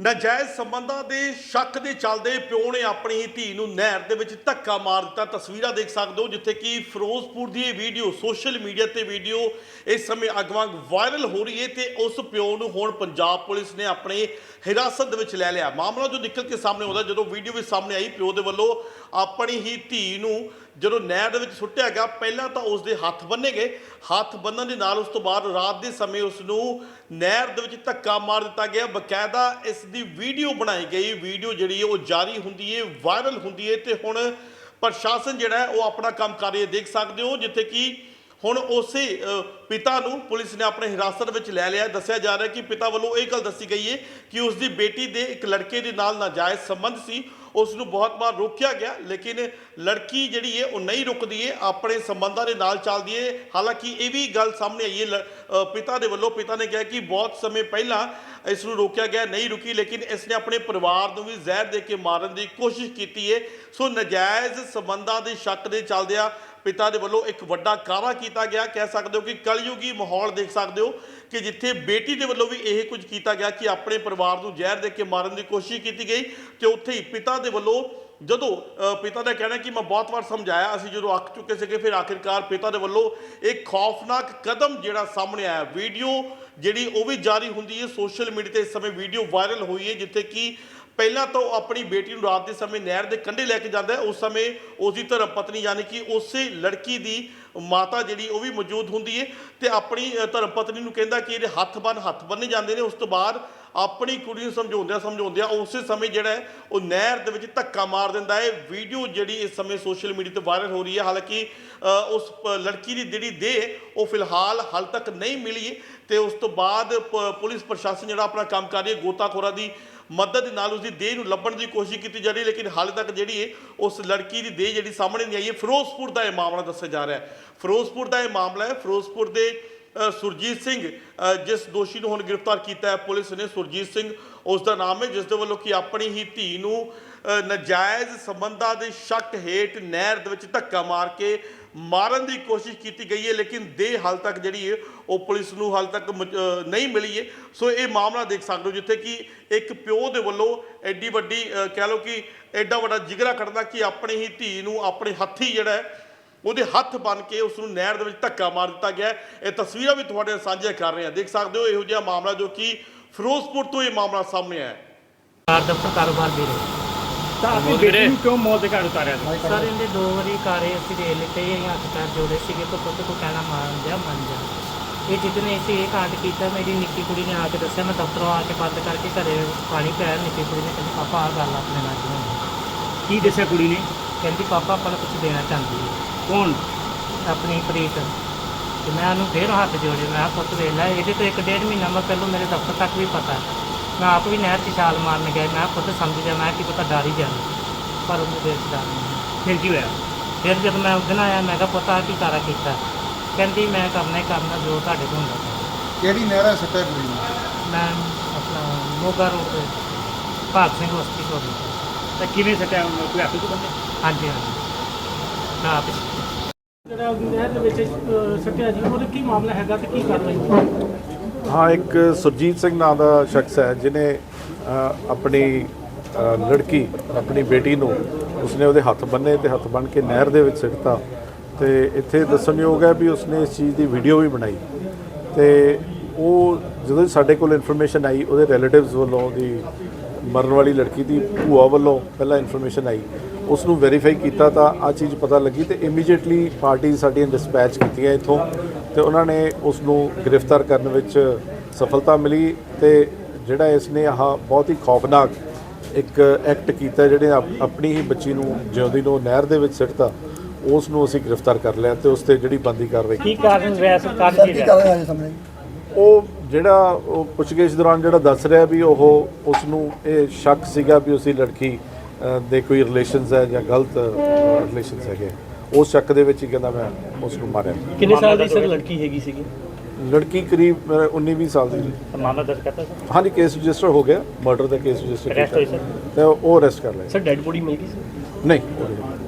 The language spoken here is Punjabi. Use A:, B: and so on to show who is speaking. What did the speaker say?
A: ਨਾਜਾਇਜ਼ ਸੰਬੰਧਾਂ ਦੇ ਸ਼ੱਕ ਦੇ ਚੱਲਦੇ ਪਿਓ ਨੇ ਆਪਣੀ ਹੀ ਧੀ ਨੂੰ ਨਹਿਰ ਦੇ ਵਿੱਚ ਧੱਕਾ ਮਾਰ ਦਿੱਤਾ। ਤਸਵੀਰਾਂ ਦੇਖ ਸਕਦੇ ਹੋ, ਜਿੱਥੇ ਕਿ ਫਿਰੋਜ਼ਪੁਰ ਦੀ ਇਹ ਵੀਡੀਓ, ਸੋਸ਼ਲ ਮੀਡੀਆ ਤੇ ਵੀਡੀਓ ਇਸ ਸਮੇਂ ਅਗਵਾਂ ਵਾਇਰਲ ਹੋ ਰਹੀ ਹੈ ਤੇ ਉਸ ਪਿਓ ਨੂੰ ਹੁਣ ਪੰਜਾਬ ਪੁਲਿਸ ਨੇ ਆਪਣੇ ਹਿਰਾਸਤ ਦੇ ਵਿੱਚ ਲੈ ਲਿਆ। ਮਾਮਲਾ ਜੋ ਨਿਕਲ ਕੇ ਸਾਹਮਣੇ ਆਉਂਦਾ, ਜਦੋਂ ਵੀਡੀਓ ਵੀ ਸਾਹਮਣੇ ਆਈ, ਪਿਓ ਦੇ ਵੱਲੋਂ ਆਪਣੀ ਹੀ ਧੀ ਨੂੰ ਜਦੋਂ ਨਹਿਰ ਦੇ ਵਿੱਚ ਸੁੱਟਿਆ ਗਿਆ, ਪਹਿਲਾਂ ਤਾਂ ਉਸ ਦੇ ਹੱਥ ਬੰਨੇ ਗਏ। ਹੱਥ ਬੰਨਣ ਦੇ ਨਾਲ ਉਸ ਤੋਂ ਬਾਅਦ ਰਾਤ ਦੇ ਸਮੇਂ ਉਸ ਨੂੰ ਨਹਿਰ ਦੇ ਵਿੱਚ ਧੱਕਾ ਮਾਰ ਦਿੱਤਾ ਗਿਆ। ਬਕਾਇਦਾ ਇਸ ਦੀ ਵੀਡੀਓ ਬਣਾਈ ਗਈ। ਵੀਡੀਓ ਜਿਹੜੀ ਹੈ ਉਹ ਜਾਰੀ ਹੁੰਦੀ ਹੈ, ਵਾਇਰਲ ਹੁੰਦੀ ਹੈ ਤੇ ਹੁਣ ਪ੍ਰਸ਼ਾਸਨ ਜਿਹੜਾ ਹੈ ਉਹ ਆਪਣਾ ਕੰਮ ਕਰ ਰਿਹਾ ਹੈ। ਦੇਖ ਸਕਦੇ ਹੋ ਜਿੱਥੇ ਕਿ ਹੁਣ ਉਸੇ ਪਿਤਾ ਨੂੰ ਪੁਲਿਸ ਨੇ ਆਪਣੇ ਹਿਰਾਸਤ ਵਿੱਚ ਲੈ ਲਿਆ। ਦੱਸਿਆ ਜਾ ਰਿਹਾ ਕਿ ਪਿਤਾ ਵੱਲੋਂ ਇਹ ਗੱਲ ਦੱਸੀ ਗਈ ਹੈ ਕਿ ਉਸ ਦੀ ਬੇਟੀ ਦੇ ਇੱਕ ਲੜਕੇ ਦੇ ਨਾਲ ਨਾਜਾਇਜ਼ ਸੰਬੰਧ ਸੀ। ਉਸ ਨੂੰ ਬਹੁਤ ਵਾਰ ਰੋਕਿਆ ਗਿਆ, ਲੇਕਿਨ ਲੜਕੀ ਜਿਹੜੀ ਹੈ ਉਹ ਨਹੀਂ ਰੁਕਦੀ ਹੈ ਆਪਣੇ ਸੰਬੰਧਾਂ ਦੇ ਨਾਲ ਚੱਲਦੀ ਹੈ ਹਾਲਾਂਕਿ ਇਹ ਵੀ ਗੱਲ ਸਾਹਮਣੇ ਆਈ ਹੈ ਲ- ਪਿਤਾ ਦੇ ਵੱਲੋਂ ਪਿਤਾ ਨੇ ਕਿਹਾ ਕਿ ਬਹੁਤ ਸਮੇਂ ਪਹਿਲਾਂ ਇਸ ਨੂੰ ਰੋਕਿਆ ਗਿਆ, ਨਹੀਂ ਰੁਕੀ, ਲੇਕਿਨ ਇਸ ਨੇ ਆਪਣੇ ਪਰਿਵਾਰ ਨੂੰ ਵੀ ਜ਼ਹਿਰ ਦੇ ਕੇ ਮਾਰਨ ਦੀ ਕੋਸ਼ਿਸ਼ ਕੀਤੀ ਹੈ ਸੋ ਨਜਾਇਜ਼ ਸੰਬੰਧਾਂ ਦੇ ਸ਼ੱਕ ਦੇ ਚੱਲਦਿਆਂ ਪਿਤਾ ਦੇ ਵੱਲੋਂ ਇੱਕ ਵੱਡਾ ਕਾਰਾ ਕੀਤਾ ਗਿਆ। ਕਹਿ ਸਕਦੇ ਹੋ ਕਿ ਕਲਯੁਗੀ ਮਾਹੌਲ ਦੇਖ ਸਕਦੇ ਹੋ ਕਿ ਜਿੱਥੇ ਬੇਟੀ ਦੇ ਵੱਲੋਂ ਵੀ ਇਹ ਕੁਝ ਕੀਤਾ ਗਿਆ ਕਿ ਆਪਣੇ ਪਰਿਵਾਰ ਨੂੰ ਜ਼ਹਿਰ ਦੇ ਕੇ ਮਾਰਨ ਦੀ ਕੋਸ਼ਿਸ਼ ਕੀਤੀ ਗਈ ਤੇ ਉੱਥੇ ਹੀ ਪਿਤਾ ਦੇ ਵੱਲੋਂ ਜਦੋਂ ਪਿਤਾ ਦਾ ਕਹਿਣਾ ਕਿ ਮੈਂ ਬਹੁਤ ਵਾਰ ਸਮਝਾਇਆ ਅਸੀਂ ਜਦੋਂ ਅੱਕ ਚੁੱਕੇ ਸੀਗੇ ਫਿਰ ਆਖਿਰਕਾਰ ਪਿਤਾ ਦੇ ਵੱਲੋਂ ਇੱਕ ਖੌਫਨਾਕ ਕਦਮ ਜਿਹੜਾ ਸਾਹਮਣੇ ਆਇਆ। ਵੀਡੀਓ ਜਿਹੜੀ ਉਹ ਵੀ ਜਾਰੀ ਹੁੰਦੀ ਹੈ ਸੋਸ਼ਲ ਮੀਡੀਆ ਤੇ ਇਸ ਸਮੇਂ ਵੀਡੀਓ ਵਾਇਰਲ ਹੋਈ ਹੈ ਜਿੱਥੇ ਕਿ ਪਹਿਲਾਂ ਤਾਂ ਉਹ ਆਪਣੀ ਬੇਟੀ ਨੂੰ ਰਾਤ ਦੇ ਸਮੇਂ ਨਹਿਰ ਦੇ ਕੰਢੇ ਲੈ ਕੇ ਜਾਂਦਾ ਹੈ ਉਸ ਸਮੇਂ ਉਸ ਦੀ ਧਰਮ ਪਤਨੀ ਯਾਨੀ ਕਿ ਉਸੇ ਲੜਕੀ ਦੀ ਮਾਤਾ ਜਿਹੜੀ ਉਹ ਵੀ ਮੌਜੂਦ ਹੁੰਦੀ ਹੈ ਤੇ ਆਪਣੀ ਅ, ਧਰਮ ਪਤਨੀ ਨੂੰ ਕਹਿੰਦਾ ਕਿ ਇਹਦੇ ਹੱਥ ਬੰਨ ਹੱਥ ਬੰਨੇ ਜਾਂਦੇ ਨੇ। ਉਸ ਤੋਂ ਬਾਅਦ ਆਪਣੀ ਕੁੜੀ ਨੂੰ ਸਮਝਾਉਂਦਿਆਂ ਸਮਝਾਉਂਦਿਆਂ ਉਸੇ ਸਮੇਂ ਜਿਹੜਾ ਹੈ, ਉਹ ਨਹਿਰ ਦੇ ਵਿੱਚ ਧੱਕਾ ਮਾਰ ਦਿੰਦਾ ਹੈ। ਵੀਡੀਓ ਜਿਹੜੀ ਇਸ ਸਮੇਂ ਸੋਸ਼ਲ ਮੀਡੀਆ ਤੇ ਵਾਇਰਲ ਹੋ ਰਹੀ ਹੈ। ਹਾਲਾਂਕਿ ਉਸ ਪ- ਲੜਕੀ ਦੀ ਜਿਹੜੀ ਦੇਹ, ਉਹ ਫਿਲਹਾਲ ਹਾਲ ਤੱਕ ਨਹੀਂ ਮਿਲੀ ਹੈ ਤੇ ਉਸ ਤੋਂ ਬਾਅਦ ਪ- ਪੁਲਿਸ ਪ੍ਰਸ਼ਾਸਨ ਜਿਹੜਾ ਆਪਣਾ ਕੰਮ ਕਰ ਰਹੀ ਹੈ, ਗੋਤਾਖੋਰਾ ਦੀ ਮਦਦ ਦੇ ਨਾਲ ਉਸਦੀ ਦੇਹ ਨੂੰ ਲੱਭਣ ਦੀ ਕੋਸ਼ਿਸ਼ ਕੀਤੀ ਜਾ ਰਹੀ ਹੈ, ਲੇਕਿਨ ਹਾਲੇ ਤੱਕ ਜਿਹੜੀ ਹੈ, ਉਸ ਲੜਕੀ ਦੀ ਦੇਹ ਜਿਹੜੀ ਸਾਹਮਣੇ ਨਹੀਂ ਆਈ ਹੈ। ਫਿਰੋਜ਼ਪੁਰ ਦਾ ਇਹ ਮਾਮਲਾ ਦੱਸਿਆ ਜਾ ਰਿਹਾ ਹੈ। ਫਿਰੋਜ਼ਪੁਰ ਦਾ ਇਹ ਮਾਮਲਾ ਹੈ। ਫਿਰੋਜ਼ਪੁਰ ਦੇ ਸੁਰਜੀਤ ਸਿੰਘ ਜਿਸ ਦੋਸ਼ੀ ਨੂੰ ਹੁਣ ਗ੍ਰਿਫਤਾਰ ਕੀਤਾ ਹੈ ਪੁਲਿਸ ਨੇ ਸੁਰਜੀਤ ਸਿੰਘ ਉਸ ਦਾ ਨਾਮ ਹੈ ਜਿਸ ਦੇ ਵੱਲੋਂ ਕਿ ਆਪਣੀ ਹੀ ਧੀ ਨੂੰ ਅ, ਨਜਾਇਜ਼ ਸੰਬੰਧਾਂ ਦੇ ਸ਼ੱਕ ਹੇਠ ਨਹਿਰ ਦੇ ਵਿੱਚ ਧੱਕਾ ਮਾਰ ਕੇ ਮਾਰਨ ਦੀ ਕੋਸ਼ਿਸ਼ ਕੀਤੀ ਗਈ ਹੈ ਲੇਕਿਨ ਦੇ ਹਾਲ ਤੱਕ ਜਿਹੜੀ ਹੈ ਉਹ ਪੁਲਿਸ ਨੂੰ ਹਾਲ ਤੱਕ ਮ- ਨਹੀਂ ਮਿਲੀ ਹੈ। ਸੋ ਇਹ ਮਾਮਲਾ ਦੇਖ ਸਕਦੇ ਹੋ ਜਿੱਥੇ ਕਿ ਇੱਕ ਪਿਓ ਦੇ ਵੱਲੋਂ ਐਡੀ ਵੱਡੀ ਕਹਿ ਲਓ ਕਿ ਐਡਾ ਵੱਡਾ ਜਿਗਰਾ ਕੱਢਦਾ ਕਿ ਆਪਣੀ ਹੀ ਧੀ ਨੂੰ ਆਪਣੇ ਹੱਥੀ ਜਿਹੜਾ ਹੈ ਉਹਦੇ ਹੱਥ ਬਨ ਕੇ ਉਸ ਨੂੰ ਨਹਿਰ ਦੇ ਵਿੱਚ ਧੱਕਾ ਮਾਰ ਦਿੱਤਾ ਗਿਆ ਹੈ। ਇਹ ਤਸਵੀਰਾਂ ਵੀ ਤੁਹਾਡੇ ਨਾਲ ਸਾਂਝੀਆਂ ਕਰ ਰਹੇ ਹਾਂ। ਦੇਖ ਸਕਦੇ ਹੋ ਇਹੋ ਜਿਹਾ ਮਾਮਲਾ ਜੋ ਕਿ ਫਿਰੋਜ਼ਪੁਰ ਤੋਂ ਇਹ ਮਾਮਲਾ ਸਾਹਮਣੇ ਆਇਆ ਹੈ।
B: ਕਾਰ ਦਫ਼ਤਰ ਕਾਰੋਬਾਰ ਵੀਰੇ
C: ਤਾਂ ਆਪਣੀ ਬੇਟੀ ਨੂੰ ਕਿਉਂ ਮੌਤ ਦੇ ਘਾਟ ਉਤਾਰਿਆ
B: ਸਰ ਇਹਦੇ ਦੋ ਵਾਰੀ ਕਾਰੇ ਅਸੀਂ ਦੇ ਲਿੱਤੇ ਇਹ ਹੱਥ ਪੈਰ ਜੋੜੇ ਸੀਗੇ ਤੋਂ ਪੁੱਤ ਕੋ ਕਹਿਣਾ ਮਾਰਨ ਜਾ ਮੰਨ ਜਾ ਇਹ ਜਿੱਦਨੇ ਅਸੀਂ ਇਹ ਕਾਂਡ ਕੀਤਾ ਮੇਰੀ ਨਿੱਕੀ ਕੁੜੀ ਨੇ ਆ ਕੇ ਦੱਸਿਆ ਮੈਂ ਦਫ਼ਤਰੋਂ ਆ ਕੇ ਬੰਦ ਕਰਕੇ ਘਰੇ ਪਾਣੀ ਪਿਆ ਨਿੱਕੀ ਕੁੜੀ ਨੇ ਕਹਿੰਦੀ ਪਾਪਾ ਆ ਗੱਲ ਆਪਣੇ ਨਾਲ ਜੀ
C: ਕੀ ਦੱਸਿਆ ਕੁੜੀ ਨੇ?
B: ਕਹਿੰਦੀ ਪਾਪਾ ਆਪਾਂ ਨੂੰ ਕੁਝ ਦੇਣਾ ਚਾਹੁੰਦੀ ਹੈ।
C: ਕੌਣ?
B: ਆਪਣੀ ਪ੍ਰੀਤ। ਤੇ ਮੈਂ ਉਹਨੂੰ ਫੇਰ ਹੱਥ ਜੋੜੇ ਮੈਂ ਕਿਹਾ ਪੁੱਤ ਵੇਖ ਲੈ ਇਹਦੇ ਤੋਂ ਇੱਕ ਡੇਢ ਮਹੀਨਾ ਮੈਂ ਪਹਿਲਾਂ ਮੇਰੇ ਦਫ਼ਤਰ ਤੱਕ ਵੀ ਪਤਾ। ਮੈਂ ਆਪ ਵੀ ਨਹਿਰ 'ਚ ਛਾਲ ਮਾਰਨ ਗਿਆ। ਮੈਂ ਕਿਹਾ ਪੁੱਤ ਸਮਝ ਜਾ ਮੈਂ ਕਿ ਪਤਾ ਡਰ ਹੀ ਜਾਣਾ ਪਰ ਉਹਨੂੰ ਦੇਖ ਡਰ ਨਹੀਂ
C: ਫਿਰ ਕੀ ਹੋਇਆ?
B: ਫਿਰ ਜਦ ਮੈਂ ਉਸ ਦਿਨ ਆਇਆ ਮੈਂ ਕਿਹਾ ਪੁੱਤ ਆ ਕੀ ਕਾਰਾ ਕੀਤਾ? ਕਹਿੰਦੀ ਮੈਂ ਕਰਨਾ ਹੀ ਕਰਨਾ ਜੋ ਤੁਹਾਡੇ ਤੋਂ ਹੁੰਦਾ
D: ਕਿਹੜੀ ਨਹਿਰਾ ਸੱਟਾ ਨੂੰ
B: ਮੈਂ ਆਪਣਾ ਮੋਗਾ ਰੋਡ ਤੇ ਭਾਗ ਸਿੰਘ ਹਸਤੀ ਕੋਲ
C: ਤਾਂ ਕਿਵੇਂ ਸੱਟਿਆ? ਕੋਈ ਹੱਥ ਤੋਂ ਬੰਦੇ?
B: ਹਾਂਜੀ ਹਾਂਜੀ। ਮੈਂ ਆਪ ਹੀ
E: ਜਿਹੜਾ ਨਹਿਰ ਦੇ ਵਿੱਚ ਸੱਟਿਆ ਜੀ, ਉਹਦਾ ਕੀ ਮਾਮਲਾ ਹੈਗਾ ਤੇ ਕੀ ਕਾਰਵਾਈ
F: ਹਾਂ, ਇੱਕ ਸੁਰਜੀਤ ਸਿੰਘ ਨਾਂ ਦਾ ਸ਼ਖਸ ਹੈ ਜਿਨੇ ਆਪਣੀ ਲੜਕੀ, ਆਪਣੀ ਬੇਟੀ ਨੂੰ ਉਸਨੇ ਉਹਦੇ ਹੱਥ ਬੰਨੇ ਤੇ ਹੱਥ ਬੰਨ ਕੇ ਨਹਿਰ ਦੇ ਵਿੱਚ ਸਿੱਟਤਾ। ਤੇ ਇੱਥੇ ਦੱਸਣਯੋਗ ਹੈ ਵੀ ਉਸਨੇ ਇਸ ਚੀਜ਼ ਦੀ ਵੀਡੀਓ ਵੀ ਬਣਾਈ। ਤੇ ਉਹ ਜਦੋਂ ਸਾਡੇ ਕੋਲ ਇਨਫੋਰਮੇਸ਼ਨ ਆਈ, ਉਹਦੇ ਰਿਲੇਟਿਵਸ ਵੱਲੋਂ ਉਹਦੀ ਮਰਨ ਵਾਲੀ ਲੜਕੀ ਦੀ ਭੂਆ ਵੱਲੋਂ ਪਹਿਲਾਂ ਇਨਫੋਰਮੇਸ਼ਨ ਆਈ। ਉਸ ਨੂੰ ਵੈਰੀਫਾਈ ਕੀਤਾ ਤਾਂ ਆ ਚੀਜ਼ ਪਤਾ ਲੱਗੀ ਤੇ ਇਮੀਡੀਏਟਲੀ ਪਾਰਟੀ ਸਾਡੀਆਂ ਡਿਸਪੈਚ ਕੀਤੀਆਂ ਇੱਥੋਂ ਤੇ ਉਹਨਾਂ ਨੇ ਉਸ ਨੂੰ ਗ੍ਰਿਫਤਾਰ ਕਰਨ ਵਿੱਚ ਸਫਲਤਾ ਮਿਲੀ ਤੇ ਜਿਹੜਾ ਇਸ ਨੇ ਆਹ ਬਹੁਤ ਹੀ ਖੌਫਨਾਕ ਇੱਕ ਐਕਟ ਕੀਤਾ ਜਿਹੜੇ ਆਪ- ਆਪਣੀ ਹੀ ਬੱਚੀ ਨੂੰ ਜਿਉਂਦੀ ਨੂੰ ਨਹਿਰ ਦੇ ਵਿੱਚ ਸਿੱਟਤਾ ਉਸ ਨੂੰ ਅਸੀਂ ਗ੍ਰਿਫਤਾਰ ਕਰ ਲਿਆ ਤੇ ਉਸ ਤੇ ਜਿਹੜੀ ਬੰਦੀ ਕਾਰਵਾਈ
C: ਕੀ ਕਾਰਨ ਰਿਹਾ ਸਰਕਾਰ
D: ਸਰ?
C: ਕੀ
D: ਕੀ
C: ਰਿਹਾ?
D: ਸਾਹਮਣੇ।
F: ਉਹ ਜਿਹੜਾ ਉਹ ਪੁੱਛਗਿੱਛ ਦੌਰਾਨ ਜਿਹੜਾ ਦੱਸ ਰਿਹਾ ਵੀ ਉਹ ਉਸ ਨੂੰ ਇਹ ਸ਼ੱਕ ਸੀਗਾ ਵੀ ਉਸੇ ਲੜਕੀ ਦੇ ਕੋਈ ਰਿਲੇਸ਼ਨਸ ਹੈ ਜਾਂ ਗਲਤ ਰਿਲੇਸ਼ਨਸ ਹੈਗੇ ਉਸ ਸ਼ੱਕ ਦੇ ਵਿੱਚ ਹੀ ਕਹਿੰਦਾ ਮੈਂ ਉਸ ਨੂੰ ਮਾਰਿਆ।
E: ਕਿੰਨੇ ਸਾਲ ਦੀ ਸਰ ਲੜਕੀ ਹੈਗੀ ਸੀਗੀ?
F: ਲੜਕੀ ਕਰੀਬ 19-20 ਸਾਲ ਦੀ। ਸੀ।
C: ਮਾਮਲਾ ਦਰਜ ਕਰਤਾ ਸਰ?
F: ਹਾਂਜੀ ਕੇਸ ਰਜਿਸਟਰ ਹੋ ਗਿਆ। ਮਰਡਰ ਦਾ ਕੇਸ ਰਜਿਸਟਰ
C: ਸਰ?
F: ਤੇ ਉਹ ਅਰੈਸਟ ਕਰ ਲਿਆ।
E: ਸਰ ਡੈਡ ਬੋਡੀ ਮਿਲ ਗਈ ਸੀ
F: ਨਹੀਂ ਉਹ ਨਹੀਂ।